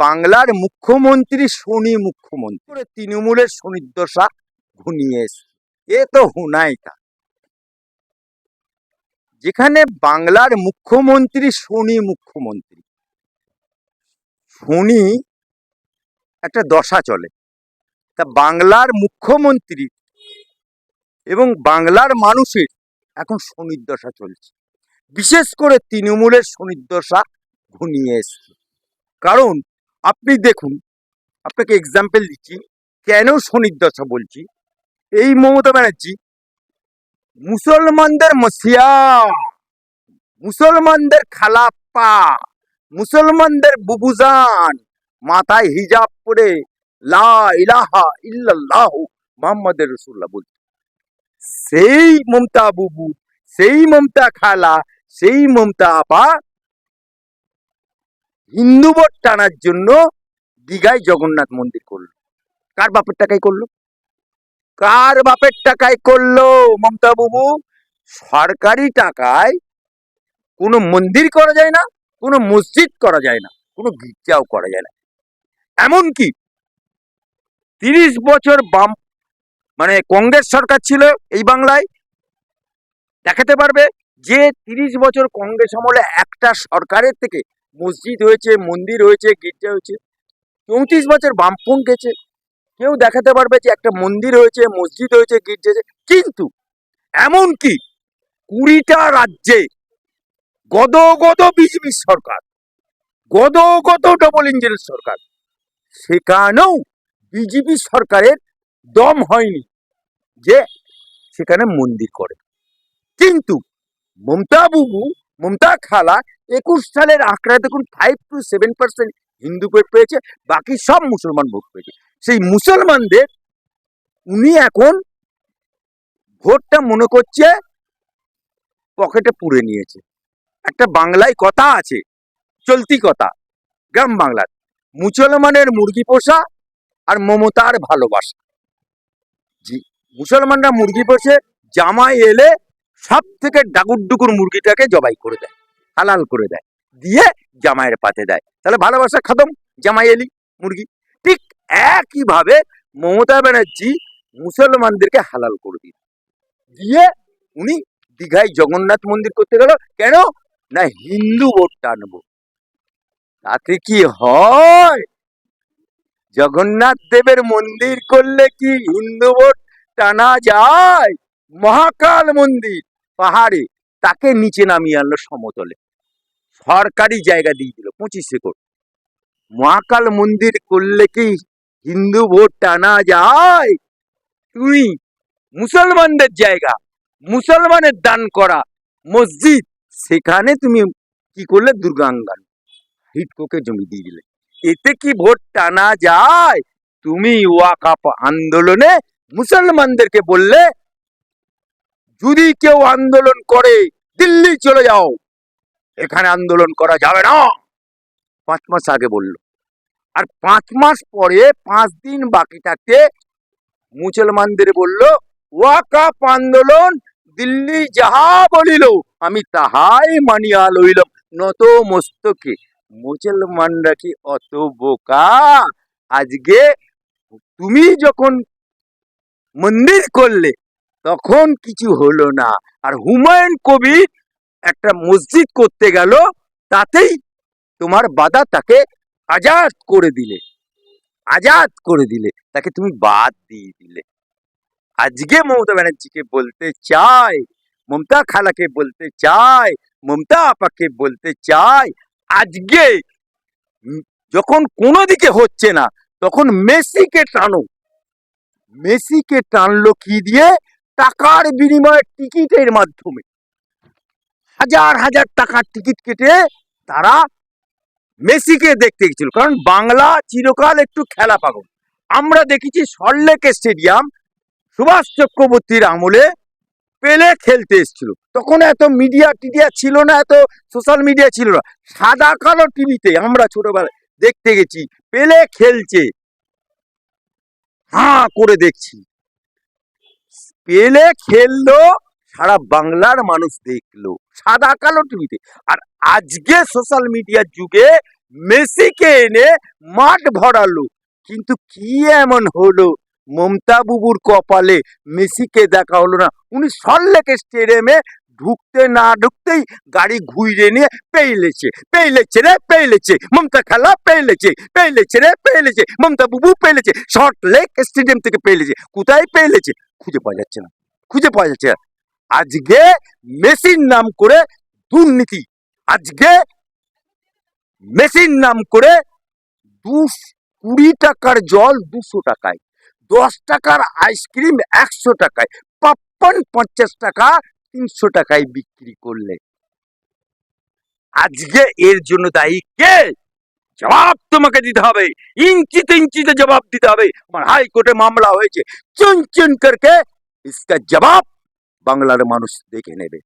বাংলার মুখ্যমন্ত্রী শনি মুখ্যমন্ত্রী। তৃণমূলের শনিদশা ঘুনিয়ে এসছে। এ তো হুনাই তা। যেখানে বাংলার মুখ্যমন্ত্রী শনি মুখ্যমন্ত্রী, শনি একটা দশা চলে। তা বাংলার মুখ্যমন্ত্রী এবং বাংলার মানুষের এখন শনির দশা চলছে। বিশেষ করে তৃণমূলের শনির দশা ঘনিয়ে এসছে। কারণ আপনি দেখুন, আপনাকে এক্সাম্পল দিচ্ছি, কেন শনির দশা বলছি? এই মমতা ব্যানার্জি, মুসলমানদের মসিয়া, মুসলমানদের খালাপ্পা, মুসলমানদের বুবুজান, মাথায় হিজাব পরে লা ইলাহা ইল্লাল্লাহ রসুল্লাহ বলছে। সেই মমতা বুবু, সেই মমতা খালা, সেই মমতা আপা হিন্দু ভোট টানার জন্য দীঘায় জগন্নাথ মন্দির করল। কার বাপের টাকায় করল? কার বাপের টাকায় করল মমতা বাবু সরকারি টাকায় কোনো মন্দির করা যায় না, কোনো মসজিদ করা যায় না, কোনো গির্জাও করা যায় না। এমনকি তিরিশ বছর বাম মানে কংগ্রেস সরকার ছিল এই বাংলায়, দেখাতে পারবে যে তিরিশ বছর কংগ্রেস আমলে একটা সরকারের থেকে মসজিদ হয়েছে, মন্দির হয়েছে, গির্জা হয়েছে। চৌত্রিশ বছর বামপন গেছে। কেউ দেখাতে পারবে যে একটা মন্দির হয়েছে, মসজিদ হয়েছে, গির্জা হয়েছে। কিন্তু এমনকি কুড়িটা রাজ্যে গদ গদ বিজেপি সরকার, গদ গদ ডবল ইঞ্জিনের সরকার, সেখানেও বিজেপি সরকারের দম হয়নি যে সেখানে মন্দির করে। কিন্তু মমতা বুবু মমতা খালা একুশ সালের আঁকড়া দেখুন five two seven percent Hindu vote পেয়েছে, বাকি সব মুসলমান ভোট পেয়েছে। সেই মুসলমানদের উনি এখন ভোটটা মনে করছে পকেটে পুরে নিয়েছে। একটা বাংলায় কথা আছে, চলতি কথা, গ্রাম বাংলার মুসলমানের মুরগি পোষা আর মমতার ভালোবাসা। জি, মুসলমানরা মুরগি পোষে, জামাই এলে সব থেকে ডাকুর ডুকুর মুরগিটাকে জবাই করে দেয়, হালাল করে দেয়, দিয়ে জামাইয়ের পাতে দেয়। তাহলে ভালোবাসা খতম, জামাই এলি মুরগি। ঠিক একইভাবে মমতা ব্যানার্জি মুসলমানদেরকে হালাল করে দিল। দিয়ে উনি দীঘায় জগন্নাথ মন্দির করতে গেল। কেন? না হিন্দু ভোট টানবো তাতে কি হয়? জগন্নাথ দেবের মন্দির করলে কি হিন্দু ভোট টানা যায়? মহাকাল মন্দির, পাহাড়ে। তাকে নিচে নামিয়ে আনলো সমতলে। সরকারি জায়গা দিয়ে দিল, পঁচিশ একর। মহাকাল মন্দির করলে কি হিন্দু ভোট টানা যায়? তুমি মুসলমানদের জায়গা, মুসলমানের দান করা মসজিদ, সেখানে তুমি কি করলে? দুর্গাঙ্গান, হিটকোকে জমি দিয়ে দিলে। এতে কি ভোট টানা যায়? তুমি ওয়াকাপ আন্দোলনে মুসলমানদেরকে বললে যদি কেউ আন্দোলন করে, দিল্লি চলে যাও। এখানে আন্দোলন করা যাবে না। পাঁচ মাস আগে বলল। আর পাঁচ মাস পরে, পাঁচ দিন বাকি থাকতে মুসলমানদের বলল ওয়াকাপ আন্দোলন দিল্লি যাহা বলিল, আমি তাহাই মানিয়া লইলাম। নত মস্তকে, মুসলমানরা কি অত বোকা? আজকে তুমি যখন মন্দির করলে তখন কিছু হলো না। আর হুমায়ুন কবি একটা মসজিদ করতে গেল, তাতেই তোমার বাদা তাকে আজাদ করে দিলে। আজাদ করে দিলে। তাকে তুমি বাদ দিয়ে দিলে। আজকে মমতা ব্যানার্জিকে বলতে চাই, মমতা খালাকে বলতে চাই, মমতা আপাকে বলতে চাই, আজকে যখন কোনো দিকে হচ্ছে না, তখন মেসিকে টানো। মেসিকে টানলো কি দিয়ে? টাকার বিনিময়ে টিকিটের মাধ্যমে। হাজার হাজার টাকার টিকিট কেটে তারা মেসিকে দেখতে গেছিল। কারণ বাংলা চিরকাল একটু খেলা পাগল। আমরা দেখেছি সল্লেক স্টেডিয়াম সুভাষ চক্রবর্তীর আমলে পেলে খেলতে এসেছিল। তখন এত মিডিয়া টিডিয়া ছিল না, এত সোশ্যাল মিডিয়া ছিল না। সাদা কালো টিভিতে আমরা ছোটবেলায় দেখতে গেছি, পেলে খেলছে। হাঁ করে দেখছি। পেলে খেললো, সারা বাংলার মানুষ দেখল। সাদা কালো টিভিতে আর আজকে সোশ্যাল মিডিয়ার যুগে মেসিকে এনে মাঠ ভরালো। কিন্তু কি এমন হলো? মমতা বুবুর কপালে মেসিকে দেখা হলো না। উনি সল্লেকে স্টেডিয়ামে ঢুকতে না ঢুকতেই গাড়ি ঘুরিয়ে নিয়ে পেইলেছে পেইলেছে রে পেইলেছে মমতা খেলা পেইলেছে পেইলেছে রে পেইলেছে মমতা বুবু পেইলেছে শর্ট লেক স্টেডিয়াম থেকে পেইলেছে কোথায় পেইলেছে খুঁজে পাওয়া যাচ্ছে না, খুঁজে পাওয়া যাচ্ছে না। আজকে মেসির নাম করে দুর্নীতি, আজকে মেসির নাম করে দু কুড়ি টাকার জল দুশো টাকায়, দশ টাকার আইসক্রিম একশো টাকায়, পাপ্পান পঞ্চাশ টাকা তিনশো টাকায় বিক্রি করলে। আজকে এর জন্য দায়ী কে? জবাব তোমাকে দিতে হবে। ইঞ্চিতে ইঞ্চিতে জবাব দিতে হবে। আমার হাইকোর্টে মামলা হয়েছে। চুন চুন করকে ইসকা জবাব বাংলার মানুষ দেখে নেবে।